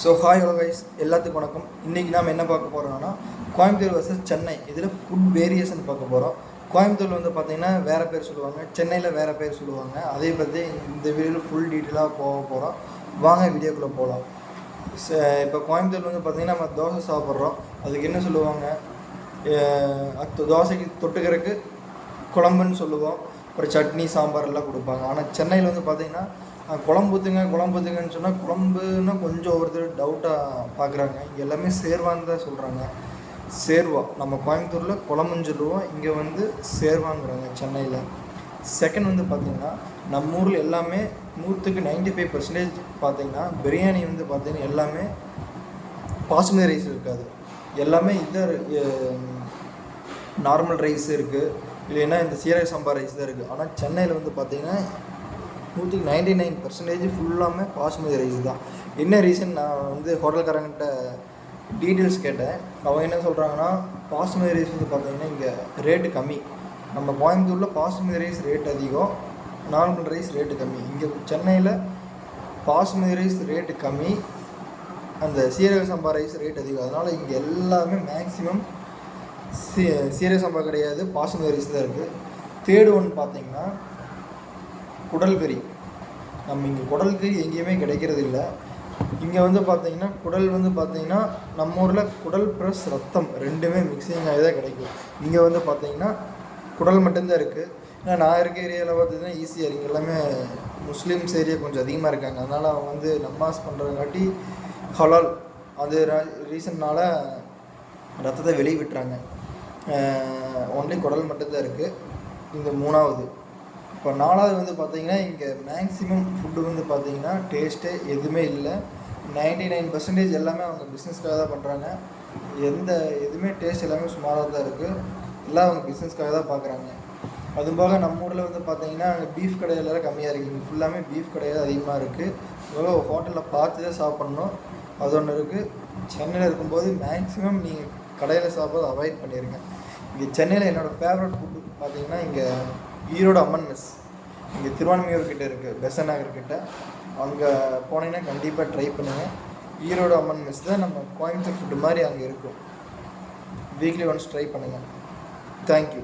So hi hello guys எல்லாத்துக்கும் வணக்கம். இன்றைக்கி நாம் என்ன பார்க்க போகிறோம்னா கோயம்புத்தூர் வர்சஸ் சென்னை. இதில் ஃபுட் வேரியேஷன் பார்க்க போகிறோம் கோயம்புத்தூர் வந்து பார்த்திங்கன்னா வேறு பேர் சொல்லுவாங்க. சென்னையில் வேறு பேர் சொல்லுவாங்க. அதை பற்றி இந்த வீடியோவில் ஃபுல் டீட்டெயிலாக போக போகிறோம் வாங்க வீடியோக்குள்ளே போகலாம் இப்போ கோயம்புத்தூர் வந்து பார்த்திங்கன்னா நம்ம தோசை சாப்பிட்றோம். அதுக்கு என்ன சொல்லுவாங்க? அத்து தோசைக்கு தொட்டுக்கிறதுக்கு குழம்புன்னு சொல்லுவோம். அப்புறம் சட்னி சாம்பார் எல்லாம் கொடுப்பாங்க. ஆனால் சென்னையில் வந்து பார்த்திங்கன்னா குழம்பு ஊற்றுங்க குழம்பு ஊற்றுங்கன்னு சொன்னால் குழம்புன்னா கொஞ்சம் ஒருத்தர் டவுட்டாக பார்க்குறாங்க இங்கே எல்லாமே சேர்வான்னு தான் சொல்கிறாங்க சேர்வா. நம்ம கோயம்புத்தூரில் குழம்புன்னு சொல்லுவோம் இங்கே வந்து சேர்வாங்கிறாங்க சென்னையில். செகண்ட் வந்து பார்த்திங்கன்னா நம்ம ஊரில் எல்லாமே நூற்றுக்கு நைன்டி ஃபைவ் பர்சன்டேஜ் பார்த்தீங்கன்னா பிரியாணி வந்து பார்த்திங்கன்னா எல்லாமே பாசுமதி ரைஸ் இருக்காது. எல்லாமே இதர் நார்மல் ரைஸ் இருக்குது இல்லைன்னா இந்த சீரக சம்பா ரைஸ் தான் இருக்குது ஆனால் சென்னையில் வந்து பார்த்திங்கன்னா நூற்றுக்கு நைன்டி நைன் பர்சன்டேஜ் ஃபுல்லாமே பாசுமதி ரைஸ் தான். என்ன ரீசன் நான் வந்து ஹோட்டல்காரங்கிட்ட டீட்டெயில்ஸ் கேட்டேன். அவங்க என்ன சொல்கிறாங்கன்னா பாசுமதி ரைஸ் வந்து பார்த்தீங்கன்னா இங்கே ரேட்டு கம்மி. நம்ம கோயம்புத்தூரில் பாசுமதி ரைஸ் ரேட் அதிகம். நார்மல் ரைஸ் ரேட்டு கம்மி. இங்கே சென்னையில் பாசுமதி ரைஸ் ரேட்டு கம்மி. அந்த சீரக சம்பா ரைஸ் ரேட் அதிகம். அதனால் இங்கே எல்லாமே மேக்ஸிமம் சீ சீரக சம்பா கிடையாது. பாசுமதி ரைஸ் தான் இருக்குது தேர்டு ஒன் பார்த்தீங்கன்னா குடல் கறி நம்ம இங்கே குடல் கறி எங்கேயுமே கிடைக்கிறது இல்லை இங்கே வந்து பார்த்தீங்கன்னா குடல் வந்து பார்த்தீங்கன்னா நம்ம ஊரில் குடல் ப்ளஸ் ரத்தம் ரெண்டுமே மிக்சிங் ஆகி தான் கிடைக்கும். இங்கே வந்து பார்த்தீங்கன்னா குடல் மட்டும்தான் இருக்குது ஏன்னா நான் இருக்க ஏரியாவில் பார்த்தீங்கன்னா ஈஸியாக இருக்குது எல்லாமே முஸ்லீம்ஸ் ஏரியா கொஞ்சம் அதிகமாக இருக்காங்க. அதனால் அவங்க வந்து நமாஸ் பண்ணுறங்காட்டி ஹலால் அது ரீசன்னால் ரத்தத்தை வெளியே விட்டுறாங்க. ஒன்லி குடல் மட்டும்தான் இருக்குது இந்த மூணாவது. இப்போ நாலாவது வந்து பார்த்தீங்கன்னா இங்கே மேக்ஸிமம் ஃபுட்டு வந்து பார்த்தீங்கன்னா டேஸ்ட்டே எதுவுமே இல்லை. நைன்டி நைன் பர்சன்டேஜ் எல்லாமே அவங்க பிஸ்னஸ்க்காக தான் பண்ணுறாங்க எந்த எதுவுமே டேஸ்ட் எல்லாமே சுமாராக தான் இருக்குது எல்லாம் அவங்க பிஸ்னஸ்க்காக தான் பார்க்குறாங்க அதுவும் போக நம்ம ஊரில் வந்து பார்த்தீங்கன்னா அங்கே பீஃப் கடையில கம்மியாக இருக்குது இங்கே ஃபுல்லாமே பீஃப் கடையில் அதிகமாக இருக்குது இவ்வளோ ஹோட்டலில் பார்த்து தான் சாப்பிட்ணும். அது ஒன்று இருக்குது சென்னையில் இருக்கும்போது மேக்ஸிமம் நீங்கள் கடையில் சாப்பிட்றது அவாய்ட் பண்ணிடுங்க இங்கே சென்னையில் என்னோடய ஃபேவரட் ஃபுட்டு பார்த்தீங்கன்னா இங்கே ஈரோடு அம்மன் மெஸ் இங்கே திருவான்மையூர் கிட்ட இருக்குது பெசன் நகர் கிட்டே. அங்கே போனீங்கன்னா கண்டிப்பாக ட்ரை பண்ணுங்கள் ஈரோடு அம்மன் மெஸ் தான் நம்ம கோயம்புத்தூர் ஃபுட்டு மாதிரி அங்கே இருக்கும். வீக்லி ஒன்ஸ் ட்ரை பண்ணுங்கள் தேங்க்யூ